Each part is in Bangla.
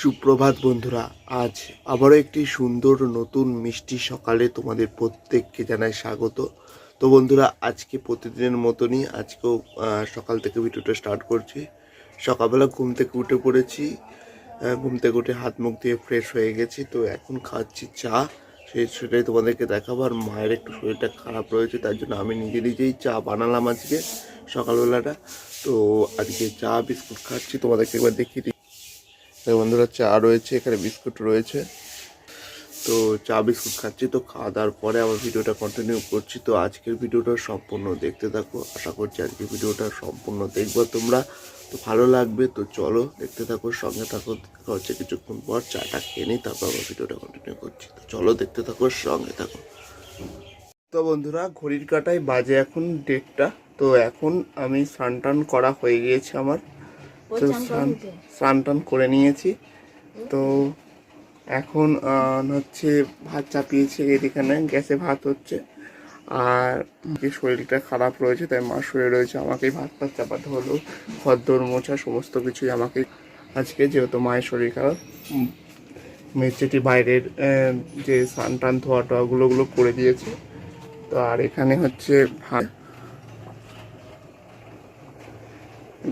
সুপ্রভাত বন্ধুরা, আজ আবারও একটি সুন্দর নতুন মিষ্টি সকালে তোমাদের প্রত্যেককে জানাই স্বাগত। তো বন্ধুরা, আজকে প্রতিদিনের মতনই আজকেও সকাল থেকে ভিডিওটা স্টার্ট করছি। সকালবেলা ঘুম থেকে উঠে পড়েছি ঘুম থেকে উঠে হাত মুখ দিয়ে ফ্রেশ হয়ে গেছি। তো এখন খাচ্ছি চা, সেই সেটাই তোমাদেরকে দেখাবো। আর মায়ের একটু শরীরটা খারাপ রয়েছে, তার জন্য আমি নিজে নিজেই চা বানালাম আজকে সকালবেলাটা। তো আজকে চা, বিস্কুট খাচ্ছি, তোমাদেরকে একবার দেখিয়ে বন্ধুরা চা রয়েছে, এখানে বিস্কুট রয়েছে। তো চা, বিস্কুট খাচ্ছি, তো খাওয়া দাওয়ার পরে আবার ভিডিওটা কন্টিনিউ করছি। তো আজকের ভিডিওটা সম্পূর্ণ দেখতে থাকো। আশা করছি আজকের ভিডিওটা সম্পূর্ণ দেখব তোমরা। তো ভালো লাগবে, তো চলো দেখতে থাকো, সঙ্গে থাকো। দেখা হচ্ছে কিছুক্ষণ পর চাটা খেয়ে নিই, তারপর আবার ভিডিওটা কন্টিনিউ করছি। তো চলো দেখতে থাকো, সঙ্গে থাকো। তো বন্ধুরা, ঘড়ির কাটায় বাজে এখন ডেটটা তো এখন আমি স্নান টান করা হয়ে গিয়েছে আমার। তো স্নান স্নান টান করে নিয়েছি। তো এখন হচ্ছে ভাত চাপিয়েছি এদিকে গ্যাসে ভাত হচ্ছে। আর শরীরটা খারাপ রয়েছে তাই মা শুয়ে রয়েছে। আমাকেই ভাত ভাত চাপাতে হলো খদ্দর মোছা সমস্ত কিছুই আমাকে আজকে যেহেতু মায়ের শরীর খারাপ মেয়েছেটি বাইরের যে স্নান টান ধোয়া টোয়াগুলো ওগুলো করে দিয়েছে। তো আর এখানে হচ্ছে ভাত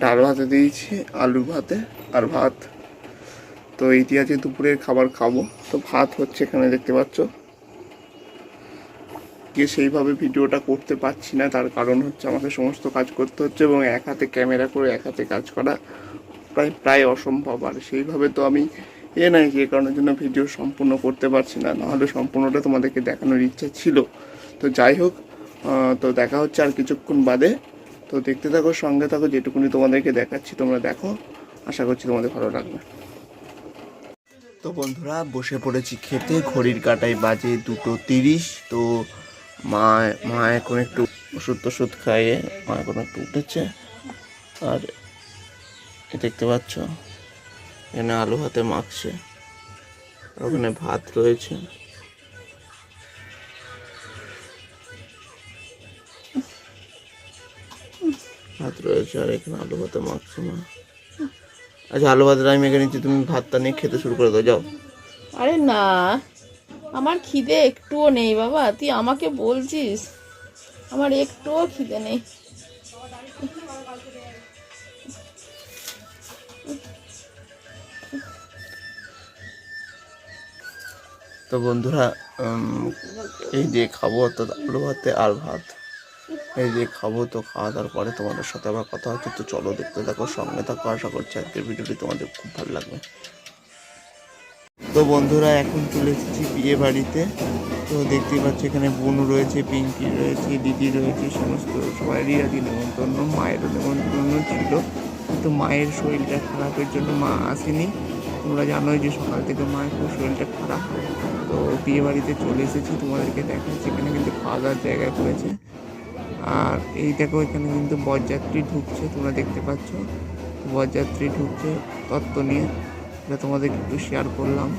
ডাল ভাতে দিয়েছি, আলু ভাতে আর ভাত। তো এইটি আছে দুপুরের খাবার খাব। তো ভাত হচ্ছে এখানে দেখতে পাচ্ছ। গিয়ে সেইভাবে ভিডিওটা করতে পারছি না, তার কারণ হচ্ছে আমাকে সমস্ত কাজ করতে হচ্ছে এবং এক হাতে ক্যামেরা করে এক হাতে কাজ করা প্রায় প্রায় অসম্ভব। আর সেইভাবে তো আমি এ নাই যে কারণের জন্য ভিডিও সম্পূর্ণ করতে পারছি না, নাহলে সম্পূর্ণটা তোমাদেরকে দেখানোর ইচ্ছা ছিল। তো যাই হোক তো দেখা হচ্ছে আর কিছুক্ষণ বাদে। তো দেখতে থাকো, সঙ্গে থাকো, যেটুকুনি তোমাদেরকে দেখাচ্ছি, তোমরা দেখো। আশা করছি তোমাদের ভালো লাগবে। তো বন্ধুরা, বসে পড়েছি খেতে, ঘড়ির কাটায় বাজে দুটো তিরিশ। তো মা মা এখন একটু ওষুধ টষুধ খাইয়ে, মা এখন একটু উঠেছে। আর দেখতে পাচ্ছ, এখানে আলু হাতে মাখছে, ওখানে ভাত রয়েছে। ভাত রয়েছে আর এখানে আলু ভাতে মাখছে মা। আচ্ছা আলু ভাতের আমি মেখে নিচ্ছি তুমি ভাতটা নিয়ে খেতে শুরু করে দাও যাও। আরে না আমার খিদে একটুও নেই বাবা তুই আমাকে বলছিস আমার একটুও খিদে নেই। তো বন্ধুরা এই দিয়ে খাব তো আলু ভাতে আর ভাত। এই দিয়ে খাব তো খাওয়া দাওয়ার পরে তোমাদের সাথে আবার কথা হচ্ছে, তো চলো দেখতে থাকো, সঙ্গে থাকো, আশা করছি আজকের ভিডিওটি তোমাদের খুব ভালো লাগবে। তো বন্ধুরা, এখন চলে এসেছি বিয়ে বাড়িতে। তো দেখতেই পাচ্ছ এখানে বোন রয়েছে, পিঙ্কি রয়েছে, দিদি রয়েছে, সমস্ত সবারই আর কি নেমন্তন্ন, মায়েরও নেমন্তন্ন ছিল। কিন্তু মায়ের শরীরটা খারাপের জন্য মা আসেনি। তোমরা জানোই যে সকাল থেকে মায়ের খুব শরীরটা খারাপ। তো বিয়ে বাড়িতে চলে এসেছি, তোমাদেরকে দেখাচ্ছি, এখানে কিন্তু খাওয়া দাওয়ার জায়গা করেছে। আর এই দেখো, এখানে কিন্তু বরযাত্রী ঢুকছে, তোমরা দেখতে পাচ্ছ। বরযাত্রী ঢুকছে তত্ত্ব নিয়ে, এটা তোমাদেরকে একটু শেয়ার করলাম।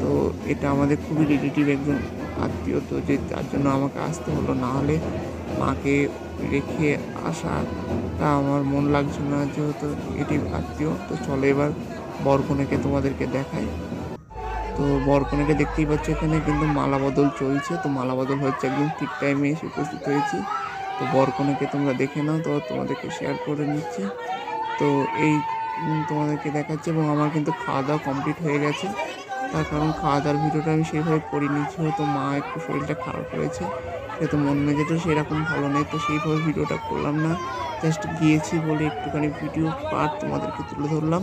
তো এটা আমাদের খুবই রিলেটিভ একজন আত্মীয়, তো যে তার জন্য আমাকে আসতে হলো, না হলে মাকে রেখে আসা তা আমার মন লাগছে না, যেহেতু এটি আত্মীয়। তো চলো এবার বরকনেকে তোমাদেরকে দেখাই। তো বরকনেকে দেখতেই পাচ্ছ এখানে কিন্তু মালা বদল চলছে। তো মালা বদল হচ্ছে একদম ঠিক টাইমে এসে উপস্থিত হয়েছি। তো বরকনেকে তোমরা দেখে নাও, তো তোমাদেরকে শেয়ার করে নিচ্ছি। তো এই তোমাদেরকে দেখাচ্ছি এবং আমার কিন্তু খাওয়া দাওয়া কমপ্লিট হয়ে গেছে। তার কারণ খাওয়া দাওয়ার ভিডিওটা আমি সেইভাবে করি করিনি, যেহেতু মা একটু শরীরটা খারাপ হয়েছে সেহেতু মন মেজাজও সেরকম ভালো নেই, তো সেইভাবে ভিডিওটা করলাম না। জাস্ট গিয়েছি বলে একটুখানি ভিডিও পার্ট তোমাদেরকে তুলে ধরলাম।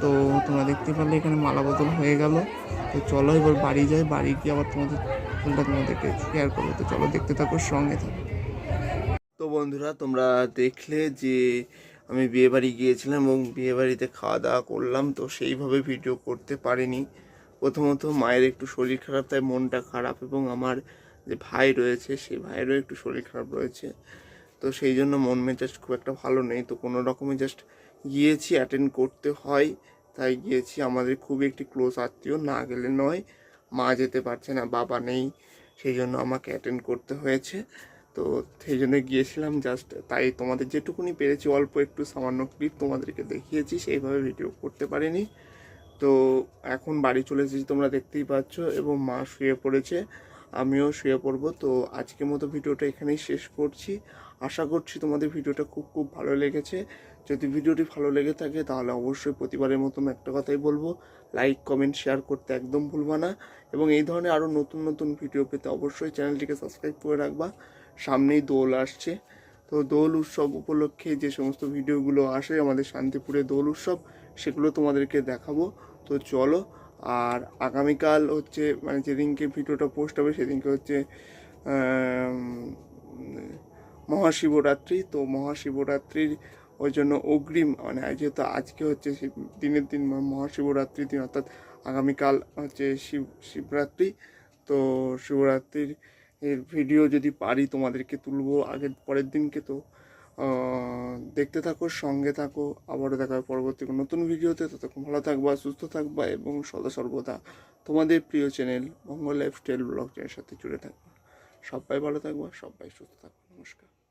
তো তোমরা দেখতে পারলে এখানে মালা বদল হয়ে গেল। তো চলো এবার বাড়ি যাই, বাড়ি গিয়ে আবার তোমাদের তোমাদেরকে শেয়ার করব। তো চলো দেখতে থাকো, সঙ্গে থাকো। বন্ধুরা, তোমরা দেখলে যে আমি বিয়ে বাড়ি গিয়েছিলাম এবং বিয়ে বাড়িতে খাওয়া দাওয়া করলাম, তো সেইভাবে ভিডিও করতে পারিনি। প্রথমত মায়ের একটু শরীর খারাপ, তাই মনটা খারাপ এবং আমার যে ভাই রয়েছে, সেই ভাইয়েরও একটু শরীর খারাপ রয়েছে। তো সেই জন্য মন মেজাজ খুব একটা ভালো নেই। তো কোনো রকমে জাস্ট গিয়েছি অ্যাটেন্ড করতে হয়। তাই গিয়েছি। আমাদের খুবই একটি ক্লোজ আত্মীয়, না গেলে নয়। মা যেতে পারছে না, বাবা নেই। সেই জন্য আমাকে অ্যাটেন্ড করতে হয়েছে। তো সেই জন্য গিয়েছিলাম জাস্ট তাই তোমাদের যেটুকুনি পেরেছি, অল্প একটু সামান্য ক্লিপ তোমাদেরকে দেখিয়েছি, সেইভাবে ভিডিও করতে পারিনি। তো এখন বাড়ি চলে এসেছি, তোমরা দেখতেই পাচ্ছ, এবং মা শুয়ে পড়েছে, আমিও শুয়ে পড়ব। তো আজকের মতো ভিডিওটা এখানেই শেষ করছি। আশা করছি তোমাদের ভিডিওটা খুব খুব ভালো লেগেছে। যদি ভিডিওটি ভালো লেগে থাকে, তাহলে অবশ্যই প্রতিবারের মতন একটা কথাই বলব লাইক কমেন্ট শেয়ার করতে একদম ভুলবা না। এবং এই ধরনের আরও নতুন নতুন ভিডিও পেতে অবশ্যই চ্যানেলটিকে সাবস্ক্রাইব করে রাখবা। সামনেই দোল আসছে। তো দোল উৎসব উপলক্ষে যে সমস্ত ভিডিওগুলো আসে, আমাদের শান্তিপুরে দোল উৎসব, সেগুলো তোমাদেরকে দেখাবো। তো চলো, আর আগামীকাল হচ্ছে মানে যেদিনকে ভিডিওটা পোস্ট হবে, সেদিনকে হচ্ছে মহাশিবরাত্রি। তো মহাশিবরাত্রির ওই জন্য অগ্রিম মানে যেহেতু আজকে হচ্ছে দিনের দিন মহাশিবরাত্রির দিন, অর্থাৎ আগামীকাল হচ্ছে শিব, শিবরাত্রি। তো শিবরাত্রির এর ভিডিও যদি পারি তোমাদেরকে তুলবো আগের, পরের দিনকে তো দেখতে থাকো, সঙ্গে থাকো, আবারও দেখা হবে পরবর্তী নতুন ভিডিওতে ততক্ষণ ভালো থাকবা, সুস্থ থাকবা এবং সদা সর্বদা তোমাদের প্রিয় চ্যানেল মঙ্গল লাইফস্টাইল ব্লগ চ্যানেলের সাথে জুড়ে থাকবা। সবাই ভালো থাকবা, সবাই সুস্থ থাকবা। নমস্কার।